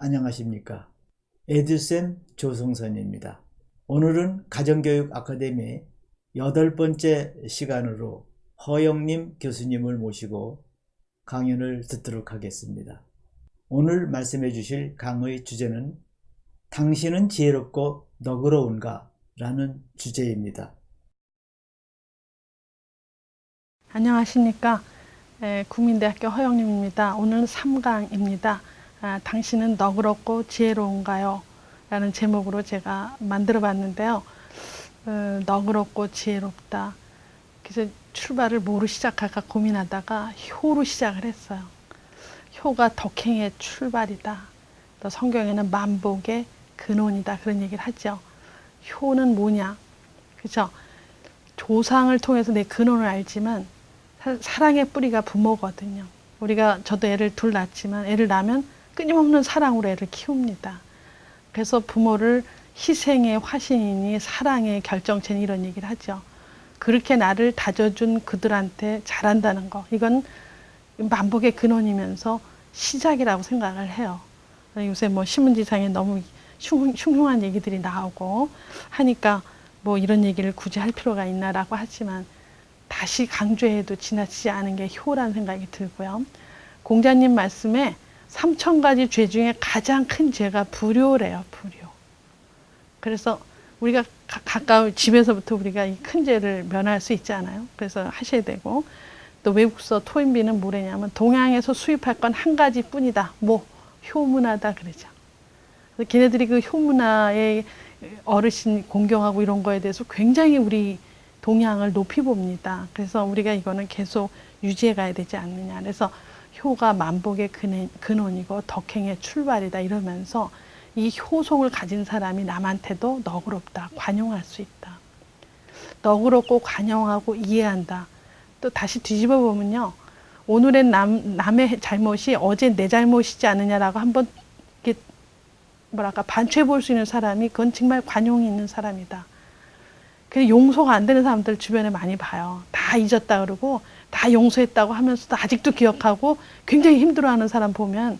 안녕하십니까? 에듀쌤 조성선입니다. 오늘은 가정교육 아카데미 여덟 번째 시간으로 허영님 교수님을 모시고 강연을 듣도록 하겠습니다. 오늘 말씀해 주실 강의 주제는 당신은 지혜롭고 너그러운가? 라는 주제입니다. 안녕하십니까. 에, 국민대학교 허영림입니다. 오늘은 3강입니다. 아, 당신은 너그럽고 지혜로운가요? 라는 제목으로 제가 만들어 봤는데요. 어, 너그럽고 지혜롭다. 그래서 출발을 뭐로 시작할까 고민하다가 효로 시작을 했어요. 효가 덕행의 출발이다. 또 성경에는 만복의 근원이다. 그런 얘기를 하죠. 효는 뭐냐? 그죠? 조상을 통해서 내 근원을 알지만 사- 사랑의 뿌리가 부모거든요. 우리가 저도 애를 둘 낳지만 애를 낳으면 끊임없는 사랑으로 애를 키웁니다. 그래서 부모를 희생의 화신이니 사랑의 결정체니 이런 얘기를 하죠. 그렇게 나를 다져준 그들한테 잘한다는 거. 이건 만복의 근원이면서 시작이라고 생각을 해요. 요새 뭐 신문지상에 너무 흉- 흉흉한 얘기들이 나오고 하니까 뭐 이런 얘기를 굳이 할 필요가 있나라고 하지만 다시 강조해도 지나치지 않은 게 효라는 생각이 들고요. 공자님 말씀에 삼천 가지 죄 중에 가장 큰 죄가 불효래요, 불효. 그래서 우리가 가, 가까운 집에서부터 우리가 이 큰 죄를 면할 수 있잖아요. 그래서 하셔야 되고 또 외국서 토인비는 뭐래냐면 동양에서 수입할 건 한 가지 뿐이다. 뭐 효문화다 그러죠. 그래서 걔네들이 그 효문화의 어르신 공경하고 이런 거에 대해서 굉장히 우리 동양을 높이 봅니다. 그래서 우리가 이거는 계속 유지해 가야 되지 않느냐. 그래서 효가 만복의 근원- 근원이고 덕행의 출발이다 이러면서 이 효성을 가진 사람이 남한테도 너그럽다, 관용할 수 있다. 너그럽고 관용하고 이해한다. 또 다시 뒤집어 보면요. 오늘의 남, 남의 잘못이 어제 내 잘못이지 않느냐라고 한번 이렇게 뭐랄까 반추해 볼 수 있는 사람이 그건 정말 관용이 있는 사람이다. 그 용서가 안 되는 사람들 주변에 많이 봐요. 다 잊었다 그러고 다 용서했다고 하면서도 아직도 기억하고 굉장히 힘들어하는 사람 보면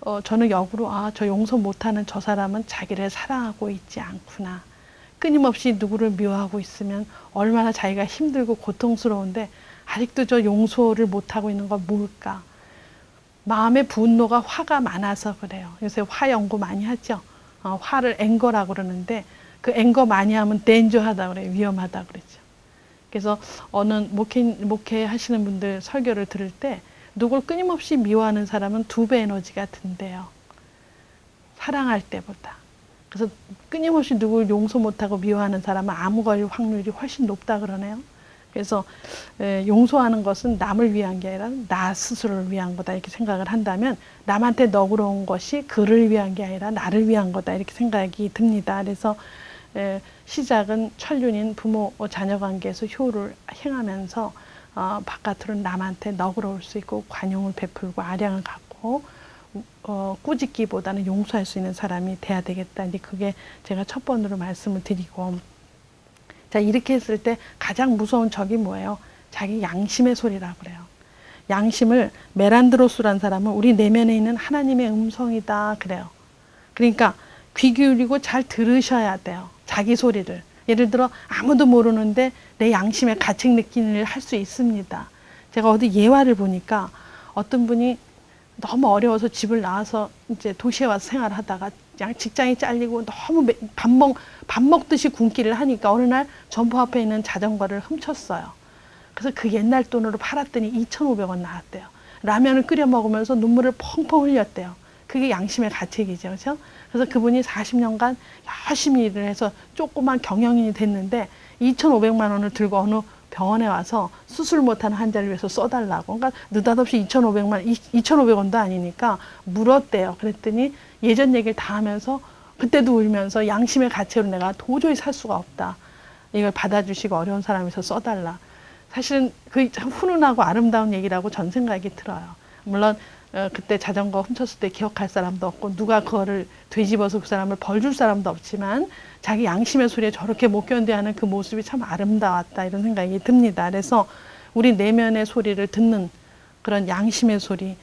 어, 저는 역으로 아, 저 용서 못하는 저 사람은 자기를 사랑하고 있지 않구나. 끊임없이 누구를 미워하고 있으면 얼마나 자기가 힘들고 고통스러운데 아직도 저 용서를 못하고 있는 건 뭘까? 마음의 분노가 화가 많아서 그래요. 요새 화 연구 많이 하죠. 어, 화를 앵거라고 그러는데 그 앵거 많이 하면 댄저하다 그래요. 위험하다 그러죠. 그래서 어느 목회, 목회 하시는 분들 설교를 들을 때 누굴 끊임없이 미워하는 사람은 두 배 에너지가 든대요. 사랑할 때보다. 그래서 끊임없이 누굴 용서 못하고 미워하는 사람은 암 걸릴 확률이 훨씬 높다 그러네요. 그래서 에, 용서하는 것은 남을 위한 게 아니라 나 스스로를 위한 거다 이렇게 생각을 한다면 남한테 너그러운 것이 그를 위한 게 아니라 나를 위한 거다 이렇게 생각이 듭니다. 그래서 에, 시작은 천륜인 부모 자녀 관계에서 효를 행하면서 어, 바깥으로는 남한테 너그러울 수 있고 관용을 베풀고 아량을 갖고 어, 꾸짖기보다는 용서할 수 있는 사람이 돼야 되겠다. 이제 그게 제가 첫 번으로 말씀을 드리고 자 이렇게 했을 때 가장 무서운 적이 뭐예요? 자기 양심의 소리라 그래요. 양심을 메란드로스란 사람은 우리 내면에 있는 하나님의 음성이다 그래요. 그러니까 귀 기울이고 잘 들으셔야 돼요. 자기 소리를. 예를 들어 아무도 모르는데 내 양심의 가책 느낌을 할 수 있습니다. 제가 어디 예화를 보니까 어떤 분이 너무 어려워서 집을 나와서 이제 도시에 와서 생활하다가 양 직장이 잘리고 너무 매- 밥 먹, 밥 먹듯이 굶기를 하니까 어느 날 점포 앞에 있는 자전거를 훔쳤어요. 그래서 그 옛날 돈으로 팔았더니 2,500원 나왔대요. 라면을 끓여 먹으면서 눈물을 펑펑 흘렸대요. 그게 양심의 가책이죠. 그렇죠? 그래서 그분이 40년간 열심히 일을 해서 조그만 경영인이 됐는데 2,500만 원을 들고 어느 병원에 와서 수술 못하는 환자를 위해서 써달라고. 그러니까 느닷없이 2,500만, 2,500원도 아니니까 물었대요. 그랬더니 예전 얘기를 다 하면서 그때도 울면서 양심의 가책으로 내가 도저히 살 수가 없다. 이걸 받아주시고 어려운 사람에서 써달라. 사실은 그 참 훈훈하고 아름다운 얘기라고 전 생각이 들어요. 물론 어, 그때 자전거 훔쳤을 때 기억할 사람도 없고 누가 그거를 되집어서 그 사람을 벌 줄 사람도 없지만 자기 양심의 소리에 저렇게 못 견뎌하는 그 모습이 참 아름다웠다 이런 생각이 듭니다. 그래서 우리 내면의 소리를 듣는 그런 양심의 소리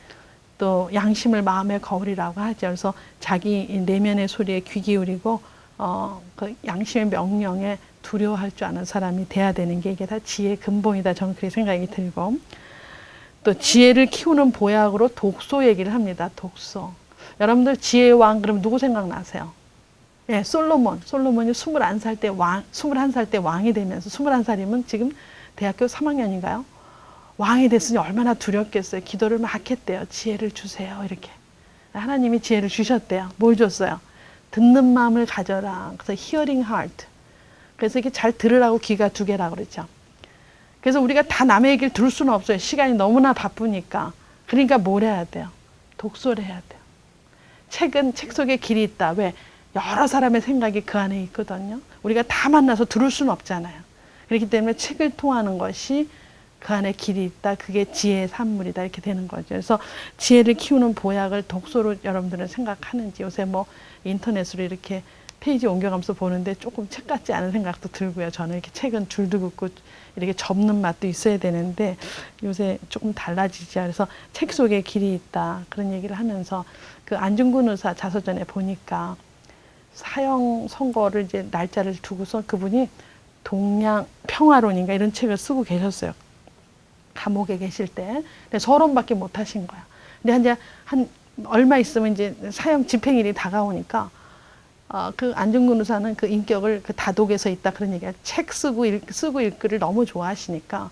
또 양심을 마음의 거울이라고 하죠. 그래서 자기 이 내면의 소리에 귀 기울이고 어, 그 양심의 명령에 두려워할 줄 아는 사람이 돼야 되는 게 이게 다 지혜의 근본이다. 저는 그렇게 생각이 들고 또 지혜를 키우는 보약으로 독서 얘기를 합니다. 독서. 여러분들 지혜의 왕 그럼 누구 생각나세요? 예, 솔로몬. 솔로몬이 21살 때 왕, 21살 때 왕이 되면서 21살이면 지금 대학교 3학년인가요? 왕이 됐으니 얼마나 두렵겠어요. 기도를 막 했대요. 지혜를 주세요. 이렇게. 하나님이 지혜를 주셨대요. 뭘 줬어요? 듣는 마음을 가져라. 그래서 hearing heart. 그래서 이게 잘 들으라고 귀가 두 개라고 그러죠. 그래서 우리가 다 남의 얘기를 들을 수는 없어요. 시간이 너무나 바쁘니까. 그러니까 뭘 해야 돼요? 독서를 해야 돼요. 책은 책 속에 길이 있다. 왜? 여러 사람의 생각이 그 안에 있거든요. 우리가 다 만나서 들을 수는 없잖아요. 그렇기 때문에 책을 통하는 것이 그 안에 길이 있다. 그게 지혜의 산물이다. 이렇게 되는 거죠. 그래서 지혜를 키우는 보약을 독서로 여러분들은 생각하는지 요새 뭐 인터넷으로 이렇게 페이지 옮겨가면서 보는데 조금 책 같지 않은 생각도 들고요. 저는 이렇게 책은 줄도 긋고 이렇게 접는 맛도 있어야 되는데 요새 조금 달라지지. 그래서 책 속에 길이 있다. 그런 얘기를 하면서 그 안중근 의사 자서전에 보니까 사형 선고를 이제 날짜를 두고서 그분이 동양 평화론인가 이런 책을 쓰고 계셨어요. 감옥에 계실 때. 근데 서론밖에 못 하신 거야. 근데 이제 한 얼마 있으면 이제 사형 집행일이 다가오니까 어, 그 안중근 의사는 그 인격을 그 다독에서 있다 그런 얘기야. 책 쓰고 읽, 쓰고 읽기를 너무 좋아하시니까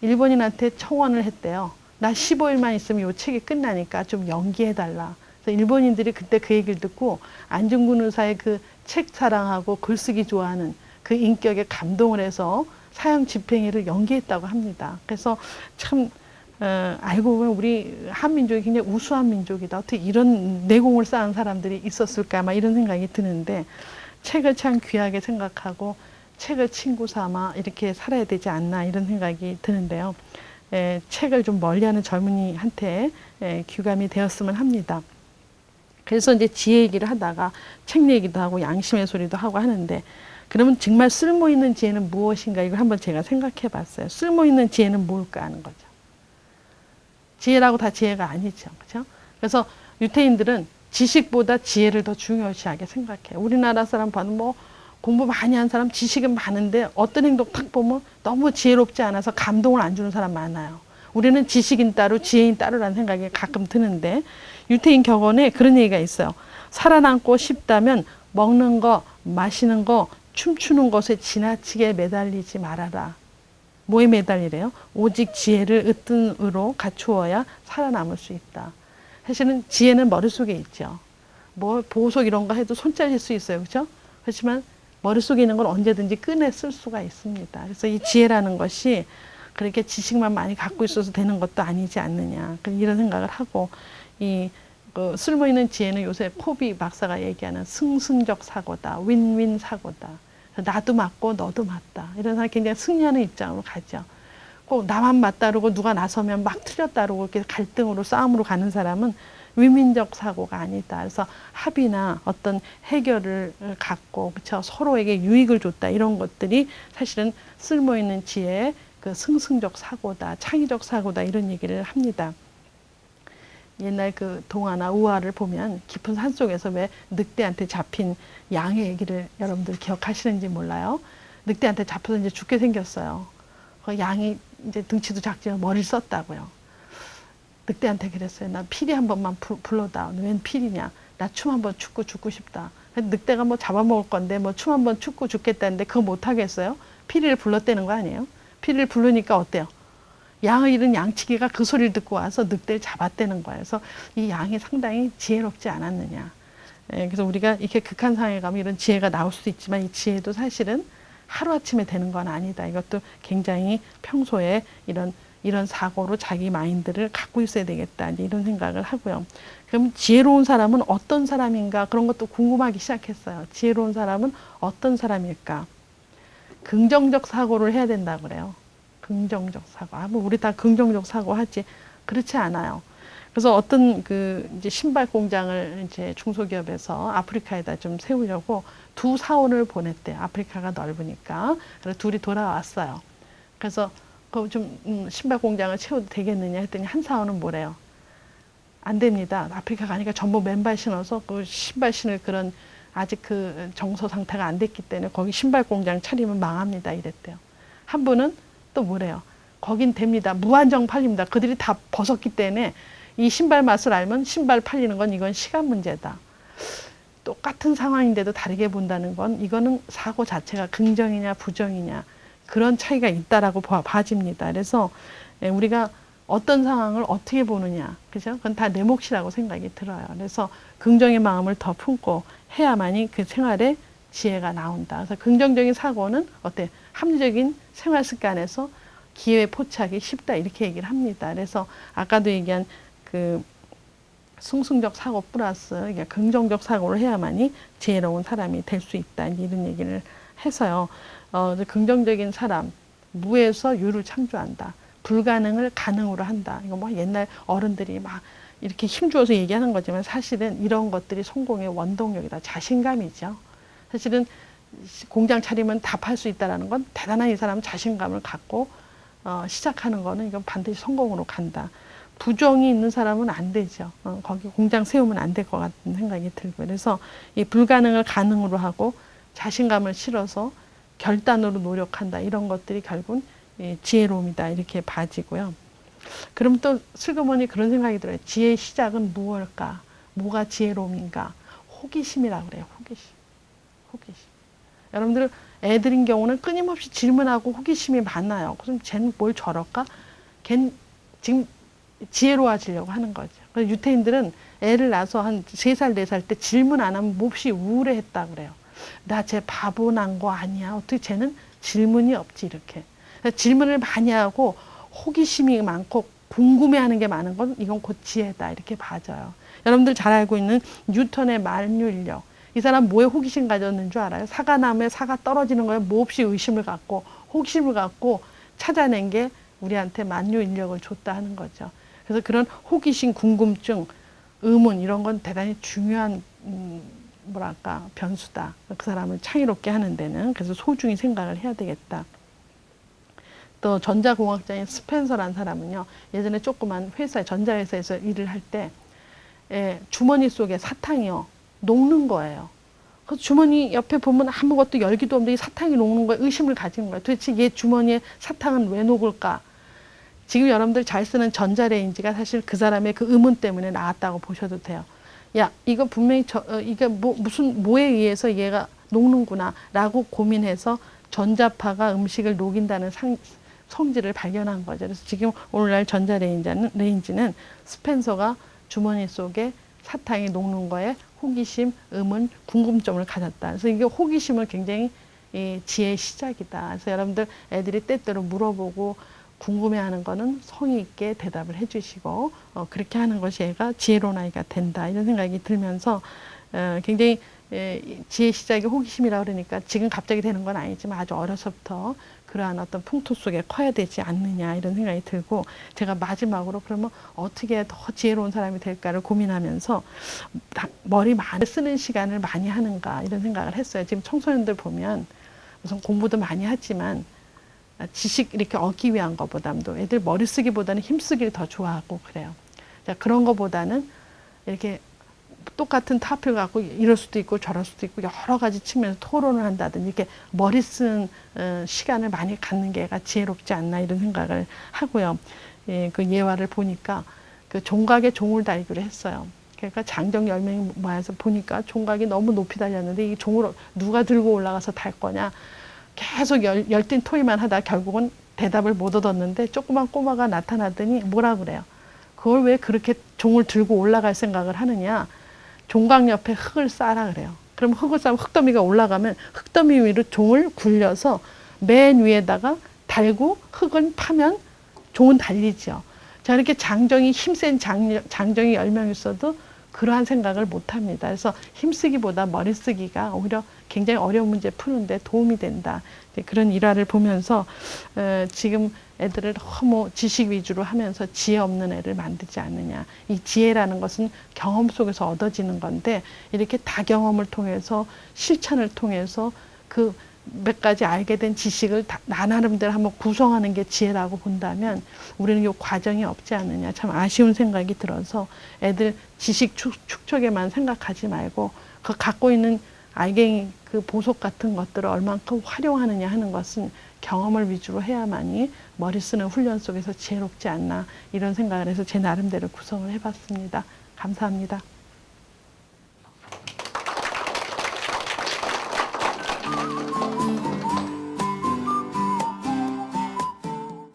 일본인한테 청원을 했대요. 나 15일만 있으면 이 책이 끝나니까 좀 연기해달라. 그래서 일본인들이 그때 그 얘기를 듣고 안중근 의사의 그 책 사랑하고 글쓰기 좋아하는 그 인격에 감동을 해서 사형 집행일을 연기했다고 합니다. 그래서 참 어, 알고 보면 우리 한민족이 굉장히 우수한 민족이다. 어떻게 이런 내공을 쌓은 사람들이 있었을까? 막 이런 생각이 드는데 책을 참 귀하게 생각하고 책을 친구 삼아 이렇게 살아야 되지 않나 이런 생각이 드는데요. 에, 책을 좀 멀리하는 젊은이한테 에, 귀감이 되었으면 합니다. 그래서 이제 지혜 얘기를 하다가 책 얘기도 하고 양심의 소리도 하고 하는데 그러면 정말 쓸모 있는 지혜는 무엇인가 이걸 한번 제가 생각해 봤어요. 쓸모 있는 지혜는 뭘까 하는 거죠. 지혜라고 다 지혜가 아니죠. 그렇죠? 그래서 유태인들은 지식보다 지혜를 더 중요시하게 생각해요. 우리나라 사람 봐도 뭐 공부 많이 한 사람 지식은 많은데 어떤 행동 탁 보면 너무 지혜롭지 않아서 감동을 안 주는 사람 많아요. 우리는 지식인 따로 지혜인 따로라는 생각이 가끔 드는데 유태인 격언에 그런 얘기가 있어요. 살아남고 싶다면 먹는 거, 마시는 거, 춤추는 것에 지나치게 매달리지 말아라. 뭐에 매달리래요? 오직 지혜를 으뜸으로 갖추어야 살아남을 수 있다. 사실은 지혜는 머릿속에 있죠. 뭐 보석 이런 거 해도 손 잘릴 수 있어요. 그렇죠? 그렇지만 머릿속에 있는 걸 언제든지 꺼내 쓸 수가 있습니다. 그래서 이 지혜라는 것이 그렇게 지식만 많이 갖고 있어서 되는 것도 아니지 않느냐. 이런 생각을 하고 이 그 쓸모 있는 지혜는 요새 코비 박사가 얘기하는 승승적 사고다. 윈윈 사고다. 나도 맞고 너도 맞다. 이런 사람 굉장히 승리하는 입장으로 가죠. 꼭 나만 맞다 그러고 누가 나서면 막 틀렸다 그러고 이렇게 갈등으로 싸움으로 가는 사람은 위민적 사고가 아니다. 그래서 합의나 어떤 해결을 갖고 그쵸 서로에게 유익을 줬다 이런 것들이 사실은 쓸모 있는 지혜의 그 승승적 사고다, 창의적 사고다 이런 얘기를 합니다. 옛날 그 동화나 우화를 보면 깊은 산 속에서 왜 늑대한테 잡힌 양의 얘기를 여러분들 기억하시는지 몰라요. 늑대한테 잡혀서 이제 죽게 생겼어요. 그 양이 이제 등치도 작지만 머리를 썼다고요. 늑대한테 그랬어요. 나 피리 한 번만 부, 불러다. 웬 피리냐? 나 춤 한 번 춥고 죽고 싶다. 늑대가 뭐 잡아먹을 건데 뭐 춤 한 번 춥고 죽겠다는데 그거 못 하겠어요? 피리를 불렀다는 거 아니에요? 피리를 부르니까 어때요? 양을 잃은 양치기가 그 소리를 듣고 와서 늑대를 잡았다는 거예요. 그래서 이 양이 상당히 지혜롭지 않았느냐. 예, 그래서 우리가 이렇게 극한 상황에 가면 이런 지혜가 나올 수도 있지만 이 지혜도 사실은 하루아침에 되는 건 아니다. 이것도 굉장히 평소에 이런 이런 사고로 자기 마인드를 갖고 있어야 되겠다. 이런 생각을 하고요. 그럼 지혜로운 사람은 어떤 사람인가 그런 것도 궁금하기 시작했어요. 지혜로운 사람은 어떤 사람일까? 긍정적 사고를 해야 된다고 그래요. 긍정적 사고. 아, 뭐 우리 다 긍정적 사고 하지. 그렇지 않아요. 그래서 어떤 그 이제 신발 공장을 이제 중소기업에서 아프리카에다 좀 세우려고 두 사원을 보냈대요. 아프리카가 넓으니까. 그래서 둘이 돌아왔어요. 그래서 그좀 음, 신발 공장을 채워도 되겠느냐 했더니 한 사원은 뭐래요? 안 됩니다. 아프리카 가니까 전부 맨발 신어서 그 신발 신을 그런 아직 그 정서 상태가 안 됐기 때문에 거기 신발 공장 차리면 망합니다. 이랬대요. 한 분은 또 뭐래요? 거긴 됩니다. 무한정 팔립니다. 그들이 다 벗었기 때문에 이 신발 맛을 알면 신발 팔리는 건 이건 시간 문제다. 똑같은 상황인데도 다르게 본다는 건 이거는 사고 자체가 긍정이냐 부정이냐 그런 차이가 있다라고 봐- 봐집니다. 그래서 예, 우리가 어떤 상황을 어떻게 보느냐, 그죠? 그건 다 내 몫이라고 생각이 들어요. 그래서 긍정의 마음을 더 품고 해야만이 그 생활에 지혜가 나온다. 그래서 긍정적인 사고는 어때? 합리적인 생활 습관에서 기회 포착이 쉽다 이렇게 얘기를 합니다. 그래서 아까도 얘기한 그 승승적 사고 플러스 그러니까 긍정적 사고를 해야만이 지혜로운 사람이 될 수 있다 이런 얘기를 해서요. 어, 긍정적인 사람 무에서 유를 창조한다. 불가능을 가능으로 한다. 이거 뭐 옛날 어른들이 막 이렇게 힘주어서 얘기하는 거지만 사실은 이런 것들이 성공의 원동력이다. 자신감이죠. 사실은 공장 차리면 다 팔 수 있다라는 건 대단한 이 사람 자신감을 갖고 어, 시작하는 거는 이건 반드시 성공으로 간다. 부정이 있는 사람은 안 되죠. 어, 거기 공장 세우면 안 될 것 같은 생각이 들고 그래서 이 불가능을 가능으로 하고 자신감을 실어서 결단으로 노력한다 이런 것들이 결국은 이 지혜로움이다 이렇게 봐지고요. 그럼 또 슬그머니 그런 생각이 들어요. 지혜의 시작은 무엇일까? 뭐가 지혜로움인가? 호기심이라고 그래요. 호기심. 호기심. 여러분들 애들인 경우는 끊임없이 질문하고 호기심이 많아요. 그럼 쟤는 뭘 저럴까? 걘 지금 지혜로워지려고 하는 거죠. 유태인들은 애를 낳아서 한 세 살, 네 살 때 질문 안 하면 몹시 우울해했다 그래요. 나 쟤 바보 난 거 아니야? 어떻게 쟤는 질문이 없지 이렇게. 질문을 많이 하고 호기심이 많고 궁금해하는 게 많은 건 이건 곧 지혜다 이렇게 봐져요. 여러분들 잘 알고 있는 뉴턴의 만유인력. 이 사람 뭐에 호기심 가졌는 줄 알아요? 사과나무에 사과 떨어지는 거에 몹시 의심을 갖고 호기심을 갖고 찾아낸 게 우리한테 만유 인력을 줬다 하는 거죠. 그래서 그런 호기심, 궁금증, 의문 이런 건 대단히 중요한 음, 뭐랄까 변수다. 그 사람을 창의롭게 하는 데는 그래서 소중히 생각을 해야 되겠다. 또 전자공학자인 스펜서라는 사람은요 예전에 조그만 회사 전자회사에서 일을 할때 예, 주머니 속에 사탕이요 녹는 거예요. 그 주머니 옆에 보면 아무것도 열기도 없는데 이 사탕이 녹는 거에 의심을 가진 거예요. 도대체 얘 주머니에 사탕은 왜 녹을까? 지금 여러분들 잘 쓰는 전자레인지가 사실 그 사람의 그 의문 때문에 나왔다고 보셔도 돼요. 야, 이거 분명히 저, 어, 이게 뭐, 무슨, 뭐에 의해서 얘가 녹는구나, 라고 고민해서 전자파가 음식을 녹인다는 상, 성질을 발견한 거죠. 그래서 지금 오늘날 전자레인지는, 레인지는 스펜서가 주머니 속에 사탕이 녹는 거에 호기심, 의문, 궁금점을 가졌다. 그래서 이게 호기심은 굉장히 이 지혜의 시작이다. 그래서 여러분들 애들이 때때로 물어보고 궁금해하는 거는 성의 있게 대답을 해주시고 어, 그렇게 하는 것이 애가 지혜로운 아이가 된다 이런 생각이 들면서 어, 굉장히 에, 이 지혜 시작이 호기심이라 그러니까 지금 갑자기 되는 건 아니지만 아주 어려서부터 그러한 어떤 풍토 속에 커야 되지 않느냐 이런 생각이 들고 제가 마지막으로 그러면 어떻게 더 지혜로운 사람이 될까를 고민하면서 다- 머리 많이 쓰는 시간을 많이 하는가 이런 생각을 했어요. 지금 청소년들 보면 무슨 공부도 많이 하지만 지식 이렇게 얻기 위한 것보다도 애들 머리 쓰기보다는 힘 쓰기를 더 좋아하고 그래요. 자, 그런 것보다는 이렇게 똑같은 타픽을 갖고 이럴 수도 있고 저럴 수도 있고 여러 가지 측면에서 토론을 한다든지 이렇게 머리 쓴 어, 시간을 많이 갖는 게 애가 지혜롭지 않나 이런 생각을 하고요. 예, 그 예화를 보니까 그 종각에 종을 달기로 했어요. 그러니까 장정 열 명이 모여서 보니까 종각이 너무 높이 달렸는데 이 종을 누가 들고 올라가서 달 거냐 계속 열, 열띤 토의만 하다 결국은 대답을 못 얻었는데 조그만 꼬마가 나타나더니 뭐라 그래요. 그걸 왜 그렇게 종을 들고 올라갈 생각을 하느냐. 종각 옆에 흙을 쌓아라 그래요. 그럼 흙을 쌓으면 흙더미가 올라가면 흙더미 위로 종을 굴려서 맨 위에다가 달고 흙은 파면 종은 달리죠. 자, 이렇게 장정이 힘센 장, 장정이 열명 있어도 그러한 생각을 못 합니다. 그래서 힘쓰기보다 머리 쓰기가 오히려 굉장히 어려운 문제 푸는데 도움이 된다. 그런 일화를 보면서 어, 지금 애들을 너무 지식 위주로 하면서 지혜 없는 애를 만들지 않느냐. 이 지혜라는 것은 경험 속에서 얻어지는 건데 이렇게 다경험을 통해서 실천을 통해서 그 몇 가지 알게 된 지식을 다, 나 나름대로 한번 구성하는 게 지혜라고 본다면 우리는 이 과정이 없지 않느냐 참 아쉬운 생각이 들어서 애들 지식 축, 축적에만 생각하지 말고 그 갖고 있는 알갱이 그 보석 같은 것들을 얼만큼 활용하느냐 하는 것은 경험을 위주로 해야만이 머리 쓰는 훈련 속에서 지혜롭지 않나 이런 생각을 해서 제 나름대로 구성을 해봤습니다. 감사합니다.